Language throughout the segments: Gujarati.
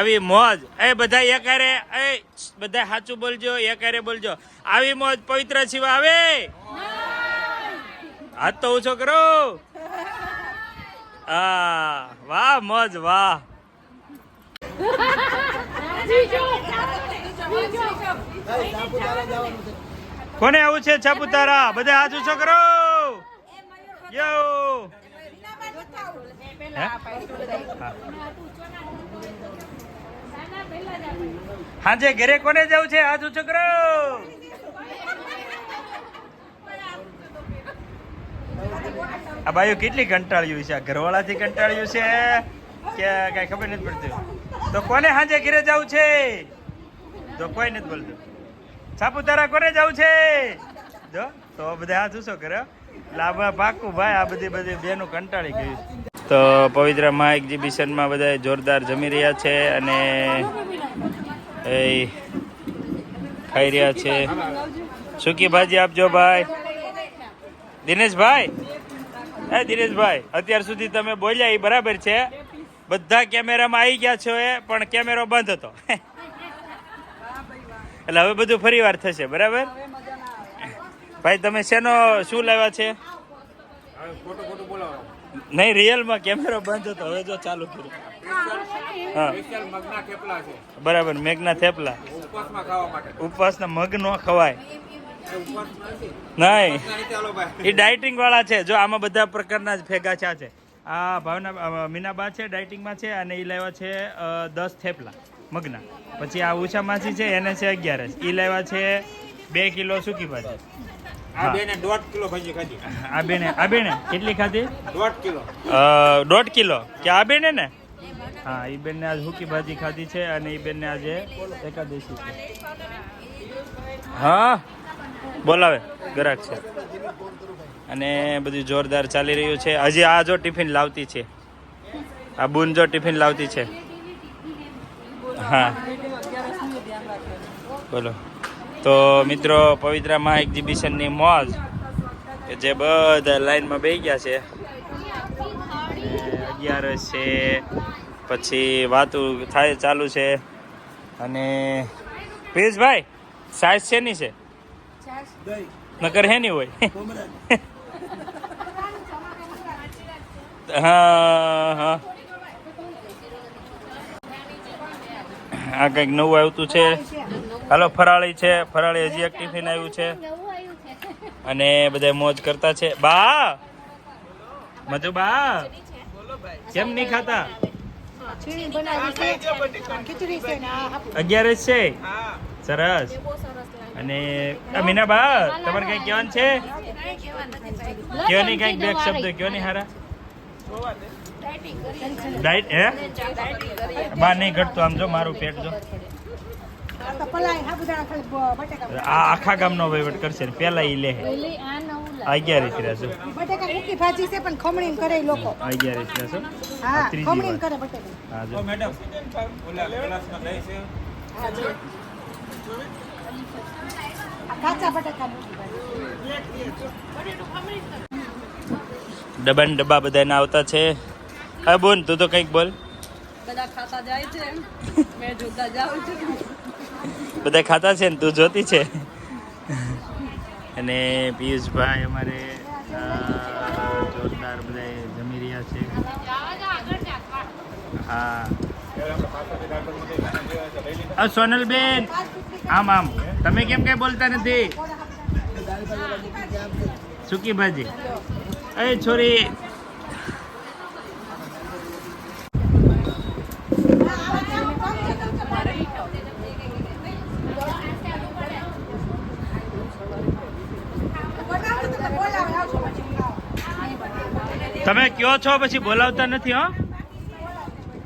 આવી મોજ. એ બધા એકારે એ બધા સાચું બોલજો એકારે બોલજો. આવી મોજ પવિત્ર શિવા આવે. હાથ તો ઓછો કરો. હા વાહ મોજ વાહ. કોને આવું છે છાપુતારા બધા હાથ ઓછો કરો. યો. હાજે ઘરે કોને જવું છે? આજુ છોકરો! આ ભાઈઓ કેટલી કંટાળ્યું છે? આ ઘરવાળાથી કંટાળ્યું છે? કે કઈ ખબર નથી પડતી. તો કોને હાજે ઘરે જવું છે? તો કોઈ નથી બોલતું. સાપુતારા કોને જવું છે? જો, તો બધા હાથ શું કર્યો લાભા પાકું ભાઈ આ બધી બધી બેનું કંટાળી ગયું તો પવિત્ર મહા એક્ઝિબિશનમાં બધા જોરદાર જમી રહ્યા છે અને એ ખાઈ રહ્યા છે. સૂકી ભાજી આપજો ભાઈ? દિનેશભાઈ? એ દિનેશભાઈ અત્યાર સુધી તમે બોલ્યા એ બરાબર છે. બધા કેમેરામાં આવી ગયા છો એ પણ કેમેરો બંધ હતો. એટલે હવે બધું ફરી વાર થશે બરાબર? ભાઈ તમે શેનો શું લાવ્યા છે? નહીં રિયલમાં કેમેરો બંધ હતો હવે જો ચાલુ કર્યું. બરાબર મેઘના થેપલા. ઉપવાસના મગ ન ખવાય. નહીં. એ ડાયટિંગ વાળા છે. જો આમાં બધા પ્રકારના જ ભેગા છે આ છે. આ ભાવના મીનાબા છે ડાયટિંગમાં છે અને એ લાવ્યા છે દસ થેપલા મગના. પછી આ ઉષા માસી છે એને છે અગિયાર એ લાવ્યા છે બે કિલો સૂકી ભાજી. આ બેને દોઢ કિલો ભાજી ખાધી. આ બેને આ બેને કેટલી ખાધી? દોઢ કિલો. દોઢ કિલો. કે આ બેને ને હા એ બેનને આજ હુકી ભાજી ખાધી છે અને એ બેનને આજે એકાદશી હા, બોલાવે, ગરાક છે. અને બધું જોરદાર ચાલી રહ્યું છે. હજી આ જો ટિફિન લાવતી છે. આ બુન જો ટિફિન લાવતી છે. હા. બોલો. તો મિત્રો પવિત્રામાં એક્ઝિબિશનની મોજ કે જે બધા લાઈનમાં બેસી ગયા છે. અગિયારસ છે પછી વાતું થાય ચાલુ છે. અને પિયુષભાઈ સાઈઝ છે નહીં છે? નકર હે નહીં હોય? હા હા. આ કંઈક નવું આવતું છે. હાલો, ફરાળી છે. ફરાળી હજી એક ટિફિન આવ્યું છે. અને બધા મોજ કરતા છે. બા! મધુ બા કેમ નહીં ખાતા? છીણી બનાવી છે. ખીચડી છે ને આ હાપ- અગિયારસ છે? સરસ. અને મીનાબા તમારે કઈ કહેવાનું છે? કયો નહીં કંઈક બે શબ્દ કયો નહીં હારા? ડાયટ હે? બા નહીં ઘટતો આમ જો મારું પેટ જો. આ તો પલાય સાબુદાણા ખાલી બ- બટાકા આ આખા ગામનો વહીવટ કરશે ને પેલા ઈ લે. અગિયાર રહેશો બટાકા મૂકી ભાજી છે. હા ત્રીજી કરે બટાકા હા જો. મેડમ ઓલા ગ્લાસમાં દહીં છે. હા જો. કાચા બટાકા ડબ્બા ને ડબ્બા બધાને આવતા છે. હા બોલ તું તો કંઈક બોલ. બધા ખાતા જાય છે. મેં જોતા જાઉં છું. બધા ખાતા છે ને તું જોતી છે? અને પિયુષભાઈ અમારે અ, જોરદાર બધા જમી રહ્યા છે હા. સોનલબેન. આમ આમ. તમે કેમ કઈ બોલતા નથી? સુકી ભાજી. અરે છોરી. તમે કયો છો? પછી બોલાવતા નથી, હો.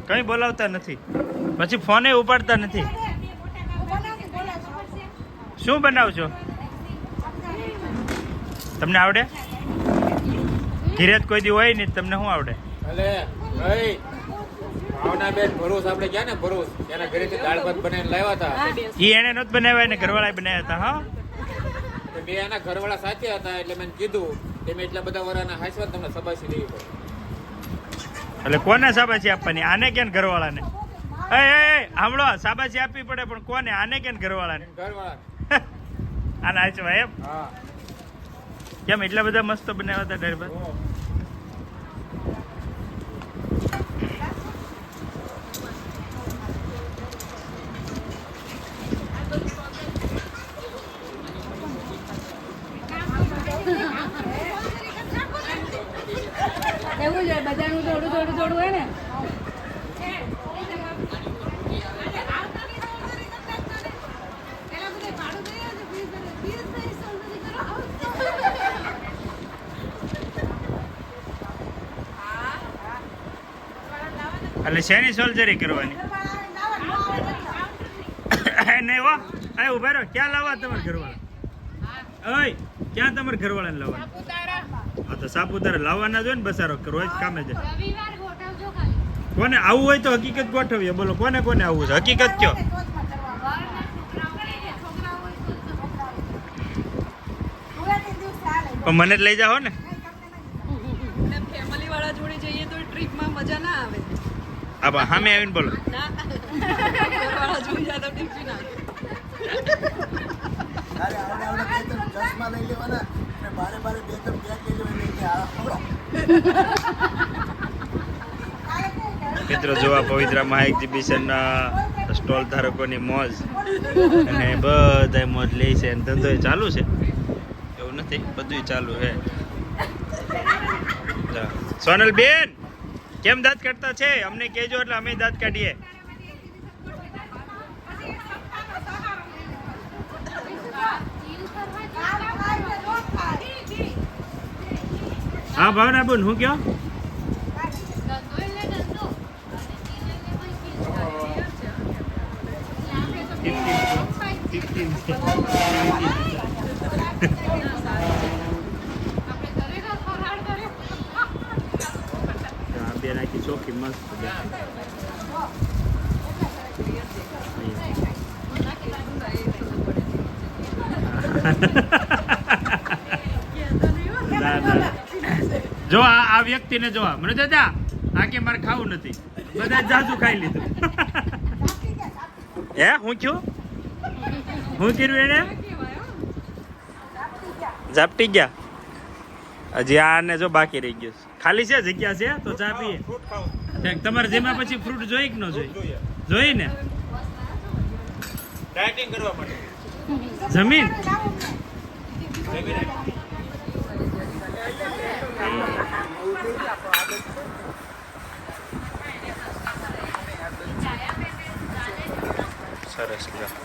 કઈ બોલાવતા નથી. પછી ફોને ઉપાડતા નથી. શું બનાવશો? તમને આવડે? ઘીરે કોઈ દી હોય નહીં તમને શું આવડે? ભલે ભાઈ ભાવના બેન ભરૂચ આપણે ગયા ને ભરૂચ? એના ઘરેથી દાળ ભાત બનાવીને લાવ્યા હતા. ઈ એને નત બનાવ્યા ને ઘરવાળાએ બનાવ્યા હતા હા? તો બે એના ઘરવાળા સાથે હતા એટલે મેં કીધું કે મેં એટલા બધા વરાના હાંસવા તમને સબાસી દેવી પડે એટલે કોને શાબાશી આપવાની? આને કે ને ઘરવાળાને? એ એ સાંભળો શાબાશી આપવી પડે પણ કોને? આને કેમ ઘરવાળાને? ઘરવાળા આને આચવા એમ? કેમ એટલા બધા મસ્ત બનાવ્યા હતા હો. એવું જ હોય બધાનું થોડું થોડું થોડું હોય ને. એટલે શેની સોલ્જરી કરવાની? નહીં વાહ ઊભા રહો ક્યાં લાવવા તમારે ઘરવાળા? ઓય ક્યાં તમારે ઘરવાળાને લાવવાના? હા તો સાપુતારા લાવવાના જ હોય ને બસારો રોજ કામે જાય કોને આવવું હોય તો હકીકત ગોઠવીએ. બોલો કોને કોને આવું છે? હકીકત કયો? પણ મને જ લઈ જાઓ ને. ફેમિલી વાળા જોડે જઈએ તો ટ્રીપમાં મજા ના આવે. આ બા સામે આવીને બોલો. ના ઘરવાળા જોઈ જાય તો ટ્રીપ ના મિત્રો જોવા પવિત્રા એક્ઝિબિશનના સ્ટોલ ધારકોની મોજ અને બધા મોજ લે છે અને ધંધો ચાલુ છે. એવું નથી બધું ચાલુ છે. સોનલ બેન, કેમ દાંત કાઢતા છે? અમને કહેજો એટલે અમે દાંત કાઢીએ. હા ભાવના બેન હું કયો બેન આખી ચોખ્ખી મસ્ત ના, ના. જો આ આ વ્યક્તિને જોવા મને દાદા આ કે મારે ખાવું નથી. બધા જાજુ ખાઈ લીધું. હે હું કયું? હું કર્યું એને? ઝાપટી ગયા. હજી આને જો બાકી રહી ગયું ખાલી છે જગ્યા છે? તો ચા પીએ. તમારે જેમાં પછી ફ્રૂટ જોઈ કે ન જોઈ જોઈ ને? ડાયટિંગ કરવા માટે. જમીન. સરસ લ્યો.